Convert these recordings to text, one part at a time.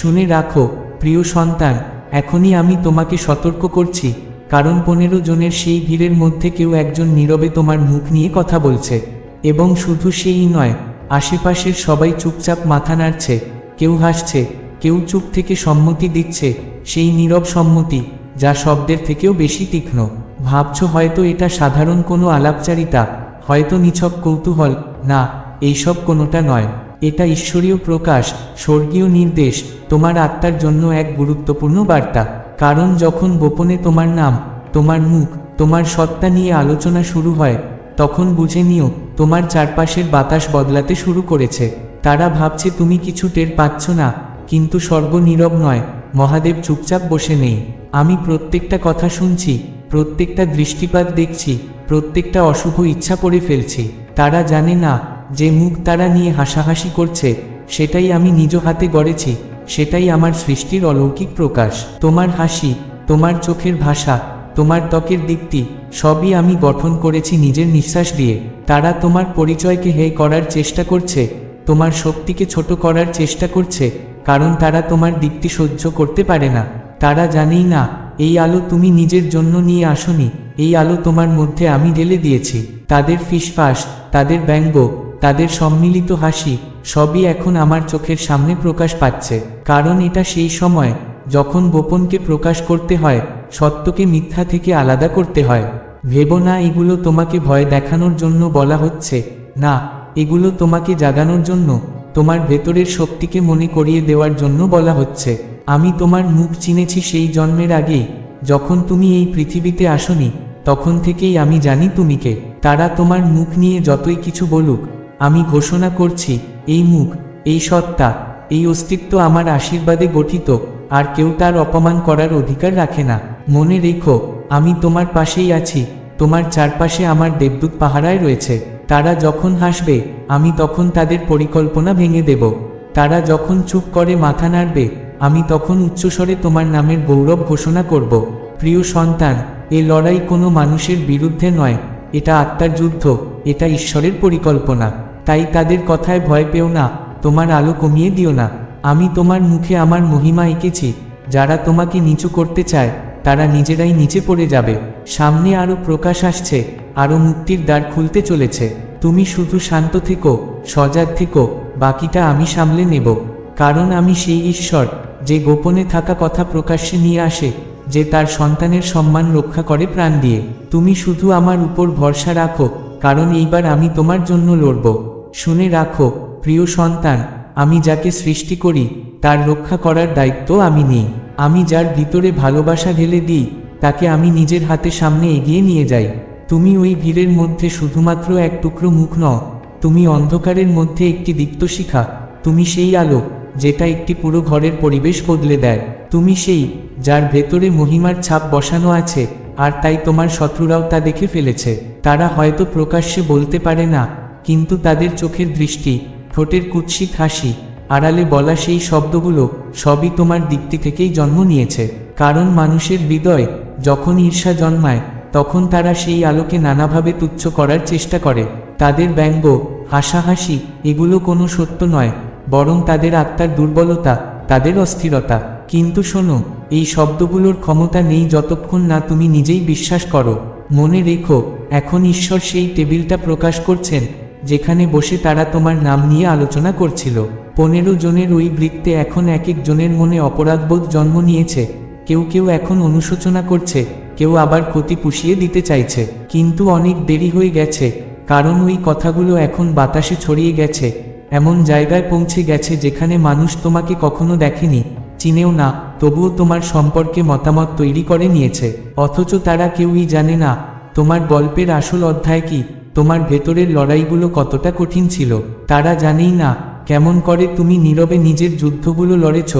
শুনে রাখো, প্রিয় সন্তান, এখনই আমি তোমাকে সতর্ক করছি, কারণ পনেরো জনের সেই ভিড়ের মধ্যে কেউ একজন নীরবে তোমার মুখ নিয়ে কথা বলছে। এবং শুধু সেই নয়, আশেপাশের সবাই চুপচাপ মাথা নাড়ছে, কেউ হাসছে, কেউ চুপ থেকে সম্মতি দিচ্ছে, সেই নীরব সম্মতি, যা শব্দের থেকেও বেশি তীক্ষ্ণ। ভাবছ হয়তো এটা সাধারণ কোনো আলাপচারিতা, হয়তো নিছক কৌতূহল, না, এইসব কোনোটা নয়। এটা ঈশ্বরীয় প্রকাশ, স্বর্গীয় নির্দেশ, তোমার আত্মার জন্য এক গুরুত্বপূর্ণ বার্তা। কারণ যখন গোপনে তোমার নাম, তোমার মুখ, তোমার সত্তা নিয়ে আলোচনা শুরু হয়, তখন বুঝে নিও, তোমার চারপাশের বাতাস বদলাতে শুরু করেছে। তারা ভাবছে তুমি কিছু টের পাচ্ছ না, কিন্তু স্বর্গ নীরব নয়, মহাদেব চুপচাপ বসে নেই। আমি প্রত্যেকটা কথা শুনছি, প্রত্যেকটা দৃষ্টিপাত দেখছি, প্রত্যেকটা অশুভ ইচ্ছা করে ফেলছি। তারা জানে না যে মুখ তারা নিয়ে হাসাহাসি করছে, সেটাই আমি নিজ হাতে গড়েছি, সেটাই আমার সৃষ্টির অলৌকিক প্রকাশ। তোমার হাসি, তোমার চোখের ভাষা, তোমার ত্বকের দিকটি সবই আমি গঠন করেছি নিজের নিঃশ্বাস দিয়ে। তারা তোমার পরিচয়কে হে করার চেষ্টা করছে, তোমার শক্তিকে ছোট করার চেষ্টা করছে, কারণ তারা তোমার দিকটি সহ্য করতে পারে না। তারা জানেই না, এই আলো তুমি নিজের জন্য নিয়ে আসনি, এই আলো তোমার মধ্যে আমি ঢেলে দিয়েছি। তাদের ফিসফাস, তাদের ব্যঙ্গ তাদের সম্মিলিত হাসি সবই এখন আমার চোখের সামনে প্রকাশ পাচ্ছে। কারণ এটা সেই সময় যখন গোপনকে প্রকাশ করতে হয়, সত্যকে মিথ্যা থেকে আলাদা করতে হয়। ভেবো না, এগুলো তোমাকে ভয় দেখানোর জন্য বলা হচ্ছে। না, এগুলো তোমাকে জাগানোর জন্য, তোমার ভেতরের শক্তিকে মনে করিয়ে দেওয়ার জন্য বলা হচ্ছে। আমি তোমার মুখ চিনেছি সেই জন্মের আগে, যখন তুমি এই পৃথিবীতে আসনি, তখন থেকেই আমি জানি তুমি কে। তারা তোমার মুখ নিয়ে যতই কিছু বলুক আমি ঘোষণা করছি, এই মুখ, এই সত্তা, এই অস্তিত্ব আমার আশীর্বাদে গঠিত, আর কেউ তার অপমান করার অধিকার রাখে না। মনে রেখো, আমি তোমার পাশেই আছি, তোমার চারপাশে আমার দেবদূত পাহারায় রয়েছে। তারা যখন হাসবে, আমি তখন তাদের পরিকল্পনা ভেঙে দেব। তারা যখন চুপ করে মাথা নাড়বে, আমি তখন উচ্চস্বরে তোমার নামের গৌরব ঘোষণা করব। প্রিয় সন্তান, এ লড়াই কোনো মানুষের বিরুদ্ধে নয়, এটা আত্মার যুদ্ধ, এটা ঈশ্বরের পরিকল্পনা। তাই তাদের কথায় ভয় পেও না, তোমার আলো কমিয়ে দিও না। আমি তোমার মুখে আমার মহিমা এঁকেছি, যারা তোমাকে নিচু করতে চায়, তারা নিজেরাই নিচে পড়ে যাবে। সামনে আরও প্রকাশ আসছে আরও মুক্তির দ্বার খুলতে চলেছে। তুমি শুধু শান্ত থেকো, সজাগ থেকো, বাকিটা আমি সামলে নেব। কারণ আমি সেই ঈশ্বর, যে গোপনে থাকা কথা প্রকাশ্যে নিয়ে আসে, যে তার সন্তানের সম্মান রক্ষা করে প্রাণ দিয়ে। তুমি শুধু আমার উপর ভরসা রাখো, কারণ এইবার আমি তোমার জন্য লড়ব। শুনে রাখো, প্রিয় সন্তান, আমি যাকে সৃষ্টি করি, তার রক্ষা করার দায়িত্ব আমি নিই। আমি যার ভিতরে ভালোবাসা ঢেলে দিই, তাকে আমি নিজের হাতে সামনে এগিয়ে নিয়ে যাই। তুমি ওই ভিড়ের মধ্যে শুধুমাত্র এক টুকরো মুখ নও, তুমি অন্ধকারের মধ্যে একটি দীপ্ত শিখা। তুমি সেই আলো, যেটা একটি পুরো ঘরের পরিবেশ বদলে দেয়। তুমি সেই, যার ভেতরে মহিমার ছাপ বসানো আছে, আর তাই তোমার শত্রুরাও তা দেখে ফেলেছে। তারা হয়তো প্রকাশ্যে বলতে পারে না কিন্তু তাদের চোখের দৃষ্টি, ঠোঁটের কুৎসিত হাসি, আড়ালে বলা সেই শব্দগুলো সবই তোমার দিকটি থেকেই জন্ম নিয়েছে। কারণ মানুষের হৃদয় যখন ঈর্ষা জন্মায়, তখন তারা সেই আলোকে নানাভাবে তুচ্ছ করার চেষ্টা করে। তাদের ব্যঙ্গ, হাসাহাসি এগুলো কোনো সত্য নয়, বরং তাদের আত্মার দুর্বলতা, তাদের অস্থিরতা। কিন্তু শোনো, এই শব্দগুলোর ক্ষমতা নেই যতক্ষণ না তুমি নিজেই বিশ্বাস করো। মনে রেখো, এখন ঈশ্বর সেই টেবিলটা প্রকাশ করছেন যেখানে বসে তারা তোমার নাম নিয়ে আলোচনা করছিল। পনেরো জনের ওই বৃত্তে এখন এক এক জনের মনে অপরাধবোধ জন্ম নিয়েছে। কেউ কেউ এখন অনুশোচনা করছে, কেউ আবার ক্ষতি পুষিয়ে দিতে চাইছে। কিন্তু অনেক দেরি হয়ে গেছে, কারণ ওই কথাগুলো এখন বাতাসে ছড়িয়ে গেছে। এমন জায়গায় পৌঁছে গেছে যেখানে মানুষ তোমাকে কখনো দেখেনি। চিনেও না, তবুও তোমার সম্পর্কে মতামত তৈরি করে নিয়েছে। অথচ তারা কেউই জানে না, তোমার গল্পের আসল অধ্যায় কি? তোমার ভেতরের লড়াইগুলো কতটা কঠিন ছিল, তারা জানেই না, কেমন করে তুমি নীরবে নিজের যুদ্ধগুলো লড়েছ,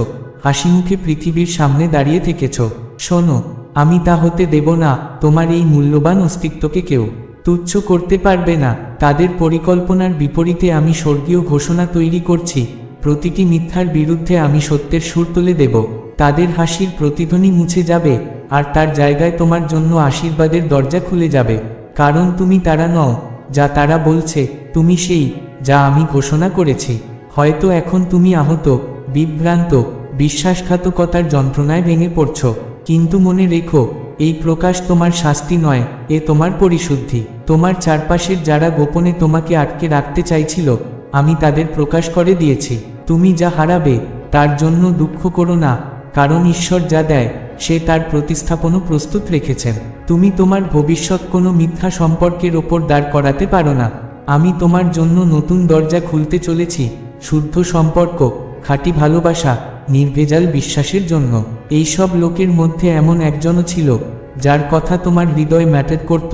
হাসিমুখে পৃথিবীর সামনে দাঁড়িয়ে থেকেছ। শোনো, আমি তা হতে দেব না, তোমার এই মূল্যবান অস্তিত্বকে কেউ তুচ্ছ করতে পারবে না, তাদের পরিকল্পনার বিপরীতে আমি স্বর্গীয় ঘোষণা তৈরি করছি, প্রতিটি মিথ্যার বিরুদ্ধে আমি সত্যের সুর তুলে দেব, তাদের হাসির প্রতিধ্বনি মুছে যাবে, আর তার জায়গায় তোমার জন্য আশীর্বাদের দরজা খুলে যাবে। কারণ তুমি তারা নও, যা তারা বলছে, তুমি সেই, যা আমি ঘোষণা করেছি। হয়তো এখন তুমি আহত, বিভ্রান্ত, বিশ্বাসঘাতকতার যন্ত্রণায় ভেঙে পড়ছ। কিন্তু মনে রেখো, এই প্রকাশ তোমার শাস্তি নয়, এ তোমার পরিশুদ্ধি। তোমার চারপাশের যারা গোপনে তোমাকে আটকে রাখতে চাইছিল, আমি তাদের প্রকাশ করে দিয়েছি। তুমি যা হারাবে, তার জন্য দুঃখ করো না, কারণ ঈশ্বর যা দেয় সে তার প্রতিস্থাপনও প্রস্তুত রেখেছেন। তুমি তোমার ভবিষ্যৎ কোনো মিথ্যা সম্পর্কের ওপর দাঁড় করাতে পারো না। আমি তোমার জন্য নতুন দরজা খুলতে চলেছি। শুদ্ধ সম্পর্ক, খাঁটি ভালোবাসা, নির্ভেজাল বিশ্বাসের জন্য। এইসব লোকের মধ্যে এমন একজনও ছিল, যার কথা তোমার হৃদয় ম্যাটার করত।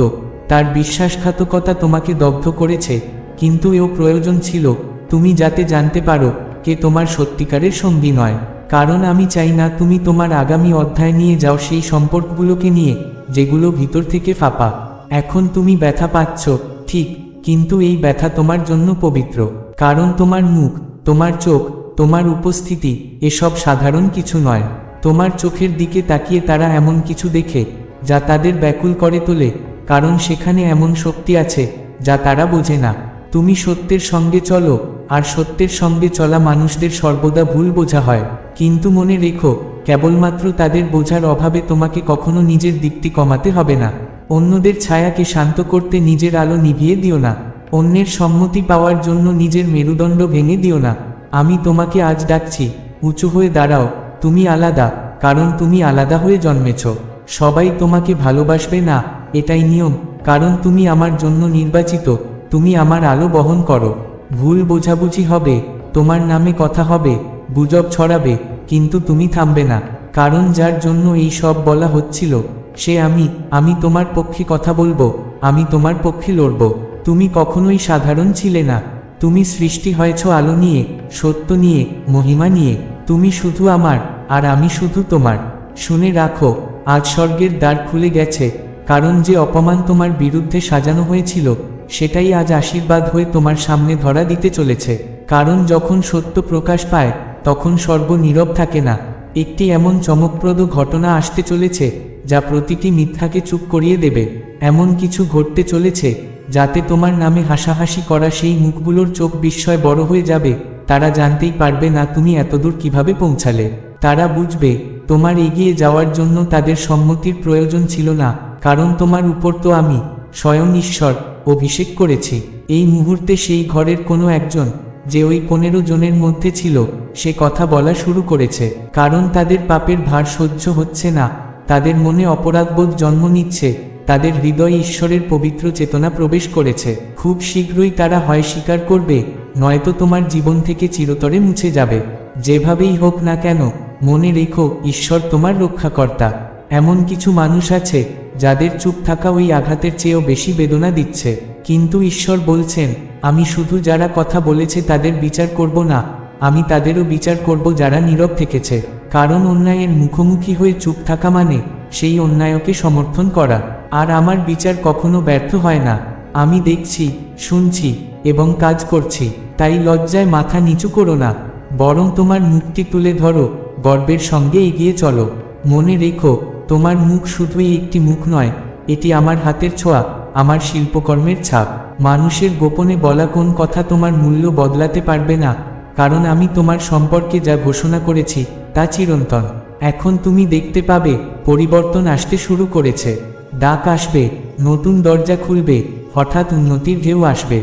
তার বিশ্বাসঘাতকতা তোমাকে দগ্ধ করেছে, কিন্তু এও প্রয়োজন ছিল। তুমি যাতে জানতে পারো, কে তোমার সত্যিকারের সঙ্গী নয়। কারণ আমি চাই না তুমি তোমার আগামী অধ্যায় নিয়ে যাও সেই সম্পর্কগুলোকে নিয়ে, যেগুলো ভিতর থেকে ফাঁপা। এখন তুমি ব্যথা পাচ্ছ, ঠিক, কিন্তু এই ব্যথা তোমার জন্য পবিত্র। কারণ তোমার মুখ, তোমার চোখ, তোমার উপস্থিতি, এসব সাধারণ কিছু নয়। তোমার চোখের দিকে তাকিয়ে তারা এমন কিছু দেখে, যা তাদের ব্যাকুল করে তোলে, কারণ সেখানে এমন শক্তি আছে, যা তারা বোঝে না। তুমি সত্যের সঙ্গে চলো আর সত্যের সঙ্গে চলা মানুষদের সর্বদা ভুল বোঝা হয়। কিন্তু মনে রেখো, কেবলমাত্র তাদের বোঝার অভাবে তোমাকে কখনো নিজের দিকটি কমাতে হবে না। অন্যদের ছায়াকে শান্ত করতে নিজের আলো নিভিয়ে দিও না। অন্যের সম্মতি পাওয়ার জন্য নিজের মেরুদণ্ড ভেঙে দিও না। আমি তোমাকে আজ ডাকছি, উঁচু হয়ে দাঁড়াও, তুমি আলাদা, কারণ তুমি আলাদা হয়ে জন্মেছ। সবাই তোমাকে ভালোবাসবে না, এটাই নিয়ম, কারণ তুমি আমার জন্য নির্বাচিত, তুমি আমার আলো বহন করো। ভুল বোঝাবুঝি হবে, তোমার নামে কথা হবে, গুজব ছড়াবে, কিন্তু তুমি থামবে না। কারণ যার জন্য এই সব বলা হচ্ছিল, সে আমি আমি তোমার পক্ষে কথা বলব, আমি তোমার পক্ষে লড়ব। তুমি কখনোই সাধারণ ছিলে না। তুমি সৃষ্টি হয়েছ আলো নিয়ে, সত্য নিয়ে, মহিমা নিয়ে। তুমি শুধু আমার, আর আমি শুধু তোমার। শুনে রাখো, আজ স্বর্গের দ্বার খুলে গেছে কারণ যে অপমান তোমার বিরুদ্ধে সাজানো হয়েছিল, সেটাই আজ আশীর্বাদ হয়ে তোমার সামনে ধরা দিতে চলেছে। কারণ যখন সত্য প্রকাশ পায়, তখন স্বর্গ নীরব থাকে না। একটি এমন চমকপ্রদ ঘটনা আসতে চলেছে, যা প্রতিটি মিথ্যাকে চুপ করিয়ে দেবে। এমন কিছু ঘটতে চলেছে, যাতে তোমার নামে হাসাহাসি করা সেই মুখগুলোর চোখ বিস্ময় বড় হয়ে যাবে। তারা জানতেই পারবে না তুমি এতদূর কীভাবে পৌঁছালে। তারা বুঝবে, তোমার এগিয়ে যাওয়ার জন্য তাদের সম্মতির প্রয়োজন ছিল না। কারণ তোমার উপর তো আমি স্বয়ং ঈশ্বর অভিষেক করেছি। এই মুহূর্তে সেই ঘরের কোনো একজন, যে ওই পনেরো জনের মধ্যে ছিল, সে কথা বলা শুরু করেছে। কারণ তাদের পাপের ভার সহ্য হচ্ছে না। তাদের মনে অপরাধবোধ জন্ম নিচ্ছে। তাদের হৃদয়ে ঈশ্বরের পবিত্র চেতনা প্রবেশ করেছে। খুব শীঘ্রই তারা হয় স্বীকার করবে, নয়তো তোমার জীবন থেকে চিরতরে মুছে যাবে। যেভাবেই হোক না কেন, মনে রেখো, ঈশ্বর তোমার রক্ষাকর্তা। এমন কিছু মানুষ আছে যাদের চুপ থাকা ওই আঘাতের চেয়েও বেশি বেদনা দিচ্ছে। কিন্তু ঈশ্বর বলছেন, আমি শুধু যারা কথা বলেছে তাদের বিচার করব না, আমি তাদেরও বিচার করব যারা নীরব থেকেছে। কারণ অন্যায়ের মুখোমুখি হয়ে চুপ থাকা মানে সেই অন্যায়কে সমর্থন করা। আর আমার বিচার কখনো ব্যর্থ হয় না। আমি দেখছি, শুনছি এবং কাজ করছি, তাই লজ্জায় মাথা নিচু করো না। বরং তোমার মুক্তি তুলে ধরো, গর্বের সঙ্গে এগিয়ে চলো। মনে রেখো তোমার মুখ শুধুই একটি মুখ নয়, এটি আমার হাতের ছোঁয়া, আমার শিল্পকর্মের ছাপ। মানুষের গোপনে বলা কোন কথা তোমার মূল্য বদলাতে পারবে না, কারণ আমি তোমার সম্পর্কে যা ঘোষণা করেছি, তা চিরন্তন। এখন তুমি দেখতে পাবে, পরিবর্তন আসতে শুরু করেছে। ডাক আসবে, নতুন দরজা খুলবে, হঠাৎ উন্নতির ঢেউ আসবে।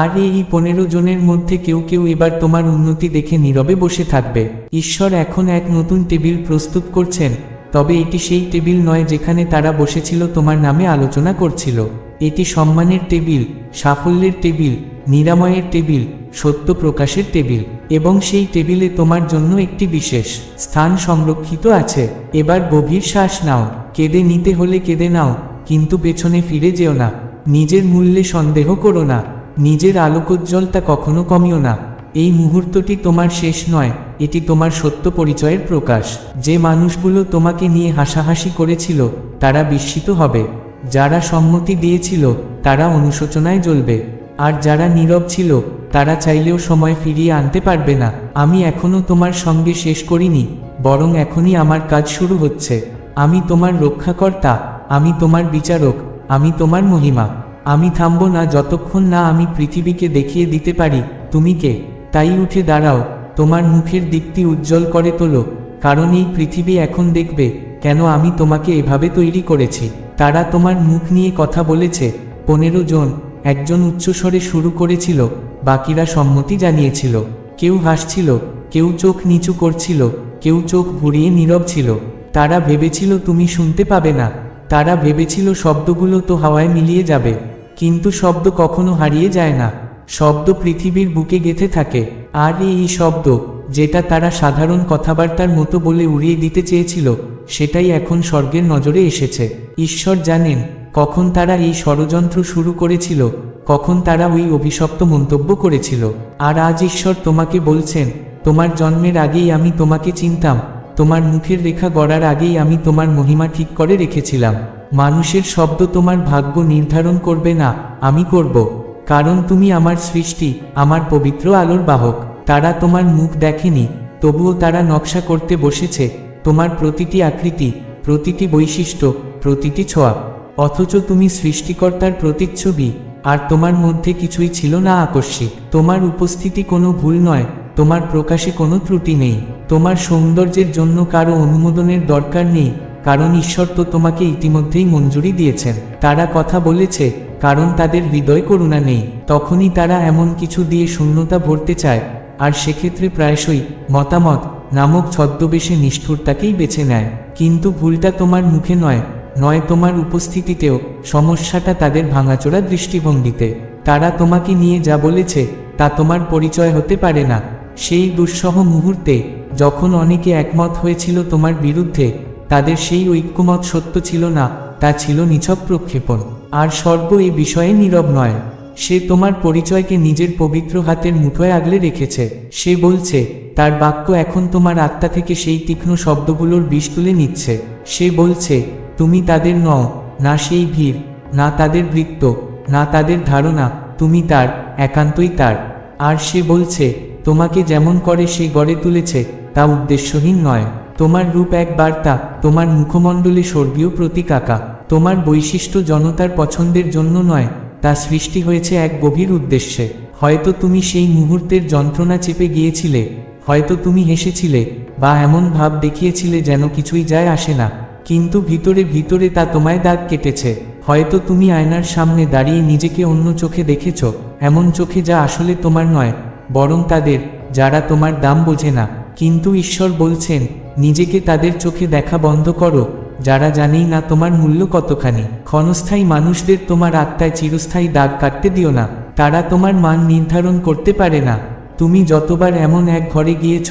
আর এই পনেরো জনের মধ্যে কেউ কেউ এবার তোমার উন্নতি দেখে নীরবে বসে থাকবে। ঈশ্বর এখন এক নতুন টেবিল প্রস্তুত করছেন তবে এটি সেই টেবিল নয় যেখানে তারা বসেছিল, তোমার নামে আলোচনা করছিল। এটি সম্মানের টেবিল, সাফল্যের টেবিল, নিরাময়ের টেবিল, সত্য প্রকাশের টেবিল, এবং সেই টেবিলে তোমার জন্য একটি বিশেষ স্থান সংরক্ষিত আছে। এবার গভীর শ্বাস নাও। কেঁদে নিতে হলে কেঁদে নাও, কিন্তু পেছনে ফিরে যেও না। নিজের মূল্যে সন্দেহ করো না। নিজের আলোকোজ্জ্বলতা কখনো কমিও না। এই মুহূর্তটি তোমার শেষ নয়, এটি তোমার সত্য পরিচয়ের প্রকাশ। যে মানুষগুলো তোমাকে নিয়ে হাসাহাসি করেছিল, তারা বিস্মিত হবে। যারা সম্মতি দিয়েছিল, তারা অনুশোচনায় জ্বলবে। আর যারা নীরব ছিল, তারা চাইলেও সময় ফিরিয়ে আনতে পারবে না। আমি এখনও তোমার সঙ্গে শেষ করিনি, বরং এখনই আমার কাজ শুরু হচ্ছে। আমি তোমার রক্ষাকর্তা, আমি তোমার বিচারক, আমি তোমার মহিমা। আমি থামব না যতক্ষণ না আমি পৃথিবীকে দেখিয়ে দিতে পারি। তুমি কে? তাই উঠে দাঁড়াও, তোমার মুখের দিকটি উজ্জ্বল করে তোলো, কারণ এই পৃথিবী এখন দেখবে, কেন আমি তোমাকে এভাবে তৈরি করেছি। তারা তোমার মুখ নিয়ে কথা বলেছে। পনেরো জন, একজন উচ্চস্বরে শুরু করেছিল, বাকিরা সম্মতি জানিয়েছিল। কেউ হাসছিল, কেউ চোখ নিচু করছিল, কেউ চোখ ঘুরিয়ে নীরব ছিল। তারা ভেবেছিল, তুমি শুনতে পাবে না। তারা ভেবেছিল, শব্দগুলো তো হাওয়ায় মিলিয়ে যাবে। কিন্তু শব্দ কখনো হারিয়ে যায় না। শব্দ পৃথিবীর বুকে গেঁথে থাকে। আর এই শব্দ, যেটা তারা সাধারণ কথাবার্তার মতো বলে উড়িয়ে দিতে চেয়েছিল, সেটাই এখন স্বর্গের নজরে এসেছে। ঈশ্বর জানেন, কখন তারা এই ষড়যন্ত্র শুরু করেছিল, কখন তারা ওই অভিশপ্ত মন্তব্য করেছিল। আর আজ ঈশ্বর তোমাকে বলছেন, তোমার জন্মের আগেই আমি তোমাকে চিনতাম, তোমার মুখের রেখা গড়ার আগেই আমি তোমার মহিমা ঠিক করে রেখেছিলাম। মানুষের শব্দ তোমার ভাগ্য নির্ধারণ করবে না, আমি করব। কারণ তুমি আমার সৃষ্টি, আমার পবিত্র আলোর বাহক। তারা তোমার মুখ দেখেনি, তবুও তারা নকশা করতে বসেছে। তোমার প্রতিটি আকৃতি, প্রতিটি বৈশিষ্ট্য, প্রতিটি ছোঁয়া। অথচ তুমি সৃষ্টিকর্তার প্রতিচ্ছবি, আর তোমার মধ্যে কিছুই ছিল না আকস্মিক। তোমার উপস্থিতি কোনো ভুল নয়, তোমার প্রকাশে কোনো ত্রুটি নেই। তোমার সৌন্দর্যের জন্য কারও অনুমোদনের দরকার নেই, কারণ ঈশ্বর তো তোমাকে ইতিমধ্যেই মঞ্জুরি দিয়েছেন। তারা কথা বলেছে কারণ তাদের হৃদয় করুণা নেই, তখনই তারা এমন কিছু দিয়ে শূন্যতা ভরতে চায়, আর সেক্ষেত্রে প্রায়শই মতামত নামক ছদ্মবেশে নিষ্ঠুরতাকেই বেছে নেয়। কিন্তু ভুলটা তোমার মুখে নয় নয় তোমার উপস্থিতিতেও সমস্যাটা তাদের ভাঙাচোরা দৃষ্টিভঙ্গিতে। তারা তোমাকে নিয়ে যা বলেছে, তা তোমার পরিচয় হতে পারে না। সেই দুঃসহ মুহূর্তে যখন অনেকে একমত হয়েছিল তোমার বিরুদ্ধে, তাদের সেই ঐক্যমত সত্য ছিল না, তা ছিল নিছক প্রক্ষেপণ। আর স্বর্গ এ বিষয়ে নীরব নয়। সে তোমার পরিচয়কে নিজের পবিত্র হাতের মুঠোয় আগলে রেখেছে। সে বলছে, তার বাক্য এখন তোমার আত্মা থেকে সেই তীক্ষ্ণ শব্দগুলোর বিষ তুলে নিচ্ছে। সে বলছে, তুমি তাদের নও, না সেই ভিড়, না তাদের বৃত্ত, না তাদের ধারণা, তুমি তার, একান্তই তার। আর সে বলছে, তোমাকে যেমন করে সে গড়ে তুলেছে, তা উদ্দেশ্যহীন নয়। তোমার রূপ এক বার্তা, তোমার মুখমণ্ডলে স্বর্গীয় প্রতীক আঁকা। তোমার বৈশিষ্ট্য জনতার পছন্দের জন্য নয়, তা সৃষ্টি হয়েছে এক গভীর উদ্দেশ্যে। হয়তো তুমি সেই মুহূর্তের যন্ত্রণা চেপে গিয়েছিলে, হয়তো তুমি হেসেছিলে, বা এমন ভাব দেখিয়েছিলে যেন কিছুই যায় আসে না। কিন্তু ভিতরে ভিতরে তা তোমায় দাগ কেটেছে। হয়তো তুমি আয়নার সামনে দাঁড়িয়ে নিজেকে অন্য চোখে দেখেছ, এমন চোখে যা আসলে তোমার নয়, বরং তাদের, যারা তোমার দাম বোঝে না। কিন্তু ঈশ্বর বলছেন, নিজেকে তাদের চোখে দেখা বন্ধ করো। যারা জানেই না তোমার মূল্য কতখানি, ক্ষণস্থায়ী মানুষদের তোমার আত্মায় চিরস্থায়ী দাগ কাটতে দিও না, তারা তোমার মান নির্ধারণ করতে পারে না। তুমি যতবার এমন এক ঘরে গিয়েছ,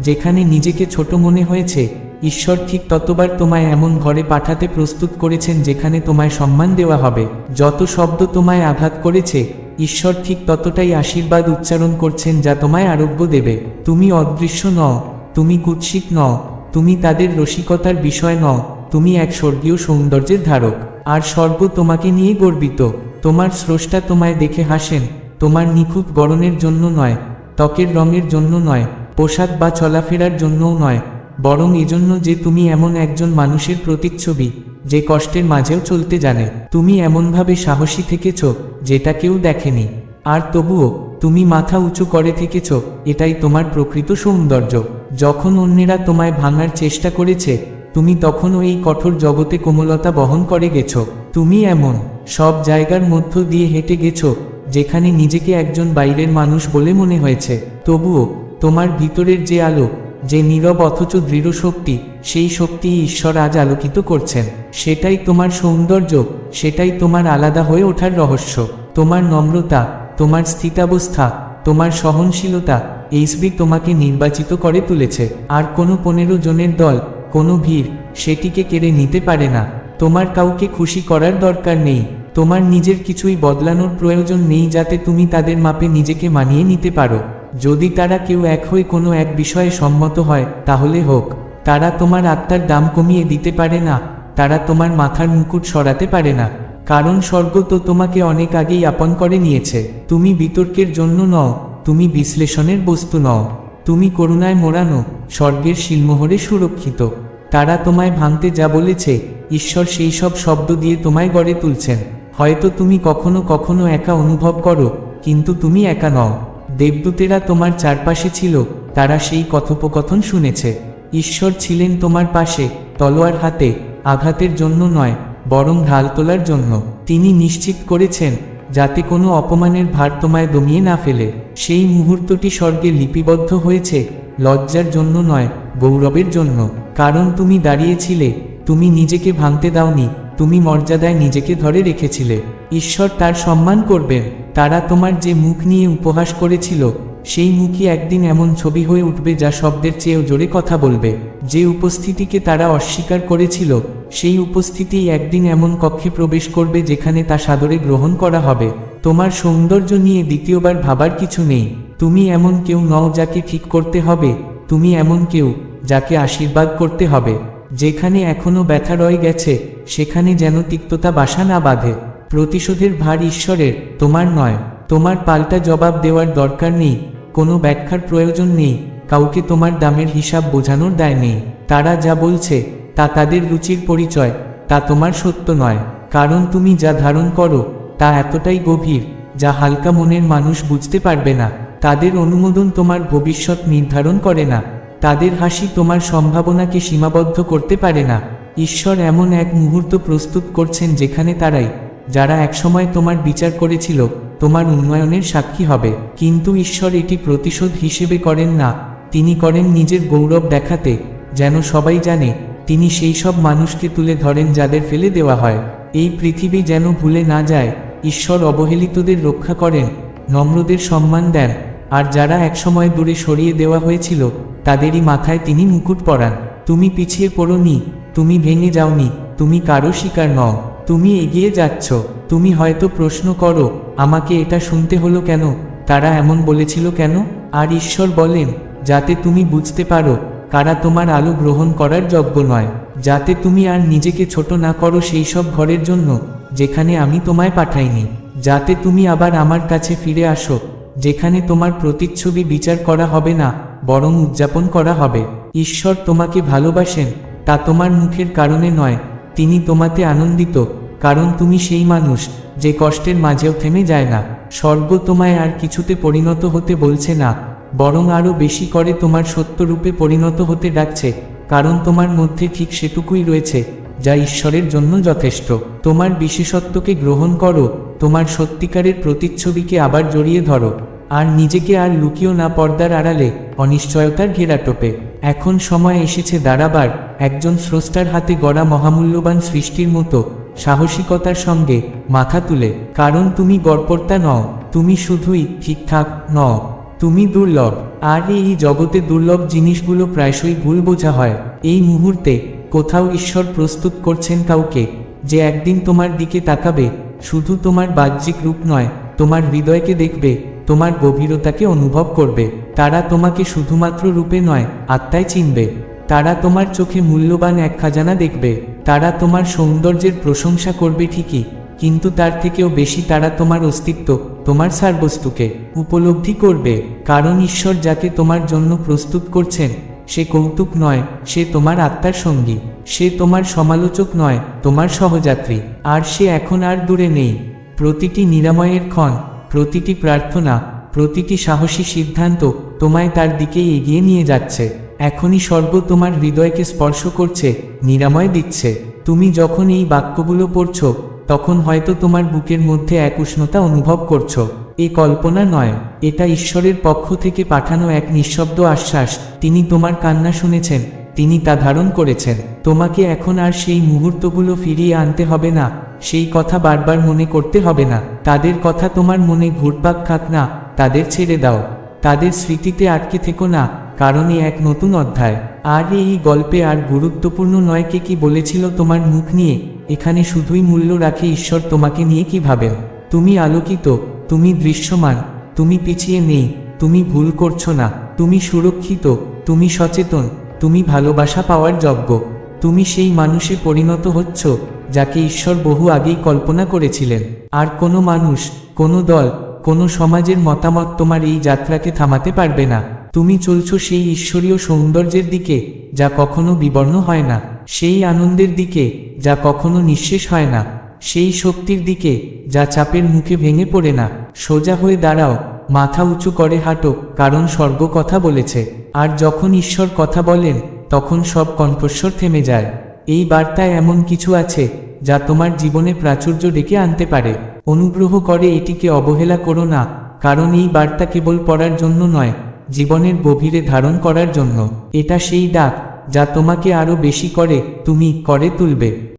যেখানে নিজেকে ছোট মনে হয়েছে, ঈশ্বর ঠিক ততবার তোমায় এমন ঘরে পাঠাতে প্রস্তুত করেছেন যেখানে তোমায় সম্মান দেওয়া হবে। যত শব্দ তোমায় আঘাত করেছে, ঈশ্বর ঠিক ততটাই আশীর্বাদ উচ্চারণ করছেন যা তোমায় আরোগ্য দেবে। তুমি অদৃশ্য নও, তুমি কুৎসিত নও, তুমি তাদের রসিকতার বিষয় নও তুমি এক স্বর্গীয় সৌন্দর্যের ধারক। আর স্বর্গ তোমাকে নিয়ে গর্বিত। তোমার স্রষ্টা তোমায় দেখে হাসেন। তোমার নিখুঁত গড়নের জন্য নয়, ত্বকের রঙের জন্য নয়, পোশাক বা চলাফেরার জন্যও নয়। বরং এজন্য যে তুমি এমন একজন মানুষের প্রতিচ্ছবি, যে কষ্টের মাঝেও চলতে জানে। তুমি এমনভাবে সাহসী থেকেছ, যেটা কেউ দেখেনি। আর তবুও, তুমি মাথা উঁচু করে থেকেছ, এটাই তোমার প্রকৃত সৌন্দর্য। যখন অন্যেরা তোমায় ভাঙার চেষ্টা করেছে তুমি তখনও এই কঠোর জগতে কোমলতা বহন করে গেছো। তুমি এমন, সব জায়গার মধ্য দিয়ে হেঁটে গেছো, যেখানে নিজেকে একজন বাইরের মানুষ বলে মনে হয়েছে। তবুও, তোমার ভিতরের যে আলো, যে নীরব অথচ দৃঢ় শক্তি, সেই শক্তি ঈশ্বর আজ আলোকিত করছেন। সেটাই তোমার সৌন্দর্য, সেটাই তোমার আলাদা হয়ে ওঠার রহস্য। তোমার নম্রতা, তোমার স্থিতাবস্থা, তোমার সহনশীলতা এইসবি তোমাকে নির্বাচিত করে তুলেছে। আর কোনো পনেরো জনের দল কোনো ভিড়, সেটিকে কেড়ে নিতে পারে না। তোমার কাউকে খুশি করার দরকার নেই। তোমার নিজের কিছুই বদলানোর প্রয়োজন নেই যাতে তুমি তাদের মাপে নিজেকে মানিয়ে নিতে পারো। যদি তারা কেউ এক হয়ে কোনো এক বিষয়ে সম্মত হয়, তাহলে হোক। তারা তোমার আত্মার দাম কমিয়ে দিতে পারে না। তারা তোমার মাথার মুকুট সরাতে পারে না। কারণ স্বর্গ তো তোমাকে অনেক আগেই আপন করে নিয়েছে। তুমি বিতর্কের জন্য নও, তুমি বিশ্লেষণের বস্তু নও। তুমি করুণায় মোড়ানো স্বর্গের শিলমোহরে সুরক্ষিত। তারা তোমায় ভাঙতে যা বলেছে, ঈশ্বর সেই সব শব্দ দিয়ে তোমায় গড়ে তুলছেন। হয়তো তুমি কখনো কখনো একা অনুভব করো, কিন্তু তুমি একা নও। দেবদূতেরা তোমার চারপাশে ছিল, তারা সেই কথোপকথন শুনেছে। ঈশ্বর ছিলেন তোমার পাশে, তলোয়ার হাতে, আঘাতের জন্য নয়, বরং ঢাল তোলার জন্য। তিনি নিশ্চিত করেছেন যাতে কোনো অপমানের ভার তোমায় দমিয়ে না ফেলে। সেই মুহূর্তটি স্বর্গে লিপিবদ্ধ হয়েছে, লজ্জার জন্য নয়, গৌরবের জন্য। কারণ তুমি দাঁড়িয়েছিলে, তুমি নিজেকে ভাঙতে দাওনি, তুমি মর্যাদায় নিজেকে ধরে রেখেছিলে। ঈশ্বর তার সম্মান করবেন, তারা তোমার যে মুখ নিয়ে উপহাস করেছিল সেই মুখই একদিন এমন ছবি হয়ে উঠবে যা শব্দের চেয়েও জোরে কথা বলবে। যে উপস্থিতিকে তারা অস্বীকার করেছিল, সেই উপস্থিতি একদিন এমন কক্ষে প্রবেশ করবে যেখানে তা সাদরে গ্রহণ করা হবে। তোমার সৌন্দর্য নিয়ে দ্বিতীয়বার ভাবার কিছু নেই। তুমি এমন কেউ নও যাকে ঠিক করতে হবে। তুমি এমন কেউ যাকে আশীর্বাদ করতে হবে। যেখানে এখনও ব্যথা রয়ে গেছে, সেখানে যেন তিক্ততা বাসা না বাঁধে। প্রতিশোধের ভার ঈশ্বরের, তোমার নয়। তোমার পাল্টা জবাব দেওয়ার দরকার নেই। কোনো ব্যাখ্যার প্রয়োজন নেই, কাউকে তোমার দামের হিসাব বোঝানোর দায় নেই। তারা যা বলছে, তা তাদের রুচির পরিচয়, তা তোমার সত্য নয়। কারণ তুমি যা ধারণ করো, তা এতটাই গভীর, যা হালকা মনের মানুষ বুঝতে পারবে না। তাদের অনুমোদন তোমার ভবিষ্যৎ নির্ধারণ করে না। তাদের হাসি তোমার সম্ভাবনাকে সীমাবদ্ধ করতে পারে না। ঈশ্বর এমন এক মুহূর্ত প্রস্তুত করছেন যেখানে তারাই, যারা একসময় তোমার বিচার করেছিল তোমার উন্নয়নের সাক্ষী হবে। কিন্তু ঈশ্বর এটি প্রতিশোধ হিসেবে করেন না। তিনি করেন নিজের গৌরব দেখাতে, যেন সবাই জানে, তিনি সেই সব মানুষকে তুলে ধরেন যাদের ফেলে দেওয়া হয়। এই পৃথিবী যেন ভুলে না যায়, ঈশ্বর অবহেলিতদের রক্ষা করেন, নম্রদের সম্মান দেন, আর যারা একসময় দূরে সরিয়ে দেওয়া হয়েছিল, তাদেরই মাথায় তিনি মুকুট পরান। তুমি পিছিয়ে পড়োনি, তুমি ভেঙে যাওনি, তুমি কারও শিকার নও। তুমি এগিয়ে যাচ্ছ, তুমি হয়তো প্রশ্ন করো, আমাকে এটা শুনতে হলো কেন? তারা এমন বলেছিল কেন? আর ঈশ্বর বলেন, যাতে তুমি বুঝতে পারো, কারা তোমার আলো গ্রহণ করার যোগ্য নয়। যাতে তুমি আর নিজেকে ছোট না করো সেই সব ঘরের জন্য, যেখানে আমি তোমায় পাঠাইনি। যাতে তুমি আবার আমার কাছে ফিরে আসো, যেখানে তোমার প্রতিচ্ছবি বিচার করা হবে না, বরং উদযাপন করা হবে। ঈশ্বর তোমাকে ভালোবাসেন, তা তোমার মুখের কারণে নয় তিনি তোমাতে আনন্দিত, কারণ তুমি সেই মানুষ যে কষ্টের মাঝেও থেমে যায় না। স্বর্গ তোমায় আর কিছুতে পরিণত হতে বলছে না, বরং আরও বেশি করে তোমার সত্যরূপে পরিণত হতে ডাকছে, কারণ তোমার মধ্যে ঠিক সেটুকুই রয়েছে, যা ঈশ্বরের জন্য যথেষ্ট। তোমার বিশেষত্বকে গ্রহণ করো, তোমার সত্যিকারের প্রতিচ্ছবিকে আবার জড়িয়ে ধরো, আর নিজেকে আর লুকিও না পর্দার আড়ালে, অনিশ্চয়তার ঘেরাটোপে এখন সময় এসেছে দাঁড়াবার, একজন স্রষ্টার হাতে গড়া মহামূল্যবান সৃষ্টির মতো, সাহসিকতার সঙ্গে মাথা তুলে, কারণ তুমি গড়পর্তা নও, তুমি শুধুই ঠিকঠাক নও, তুমি দুর্লভ, আর এই জগতে দুর্লভ জিনিসগুলো প্রায়শই ভুল বোঝা হয়, এই মুহূর্তে কোথাও ঈশ্বর প্রস্তুত করছেন কাউকে, যে একদিন তোমার দিকে তাকাবে, শুধু তোমার বাহ্যিক রূপ নয়, তোমার হৃদয়কে দেখবে তোমার গভীরতাকে অনুভব করবে। তারা তোমাকে শুধুমাত্র রূপে নয়, আত্মায় চিনবে। তারা তোমার চোখে মূল্যবান এক খাজানা দেখবে। তারা তোমার সৌন্দর্যের প্রশংসা করবে ঠিকই, কিন্তু তার থেকেও বেশি তারা তোমার অস্তিত্ব, তোমার সারবস্তুকে উপলব্ধি করবে। কারণ ঈশ্বর যাকে তোমার জন্য প্রস্তুত করছেন, সে কৌতুক নয়, সে তোমার আত্মার সঙ্গী। সে তোমার সমালোচক নয়, তোমার সহযাত্রী। আর সে এখন আর দূরে নেই। প্রতিটি নিরাময়ের ক্ষণ প্রতিটি প্রার্থনা, প্রতিটি সাহসী সিদ্ধান্ত তোমায় তার দিকে এগিয়ে নিয়ে যাচ্ছে। এখনই স্বর্গ তোমার হৃদয়কে স্পর্শ করছে, নিরাময় দিচ্ছে। তুমি যখন এই বাক্যগুলো পড়ছো, তখন হয়তো তোমার বুকের মধ্যে এক উষ্ণতা অনুভব করছ। এ কল্পনা নয়, এটা ঈশ্বরের পক্ষ থেকে পাঠানো এক নিঃশব্দ আশ্বাস। তিনি তোমার কান্না শুনেছেন তিনি তা ধারণ করেছেন। তোমাকে এখন আর সেই মুহূর্তগুলো ফিরিয়ে আনতে হবে না, সেই কথা বারবার মনে করতে হবে না। তাদের কথা তোমার মনে ঘুরপাক খাক না, তাদের ছেড়ে দাও। তাদের স্মৃতিতে আটকে থেকো না, কারণ এক নতুন অধ্যায়। আর এই গল্পে আর গুরুত্বপূর্ণ নয় কে কি বলেছিল তোমার মুখ নিয়ে, এখানে শুধুই মূল্য রাখে ঈশ্বর তোমাকে নিয়ে কি ভাবেন। তুমি আলোকিত, তুমি দৃশ্যমান, তুমি পিছিয়ে নেই, তুমি ভুল করছ না, তুমি সুরক্ষিত, তুমি সচেতন তুমি ভালোবাসা পাওয়ার যোগ্য। তুমি সেই মানুষে পরিণত হচ্ছ, যাকে ঈশ্বর বহু আগেই কল্পনা করেছিলেন। আর কোনো মানুষ, কোনো দল, কোনো সমাজের মতামত তোমার এই যাত্রাকে থামাতে পারবে না। তুমি চলছ সেই ঈশ্বরীয় সৌন্দর্যের দিকে, যা কখনো বিবর্ণ হয় না। সেই আনন্দের দিকে, যা কখনো নিঃশেষ হয় না। সেই শক্তির দিকে, যা চাপের মুখে ভেঙে পড়ে না। সোজা হয়ে দাঁড়াও মাথা উঁচু করে হাঁটো, কারণ স্বর্গ কথা বলেছে। আর যখন ঈশ্বর কথা বলেন, তখন সব কণ্ঠস্বর থেমে যায়। এই বার্তায় এমন কিছু আছে, যা তোমার জীবনে প্রাচুর্য ডেকে আনতে পারে। অনুগ্রহ করে এটিকে অবহেলা করো না, কারণ এই বার্তা কেবল পড়ার জন্য নয়, জীবনের গভীরে ধারণ করার জন্য। এটা সেই ডাক, যা তোমাকে আরও বেশি করে, তুমি করে তুলবে।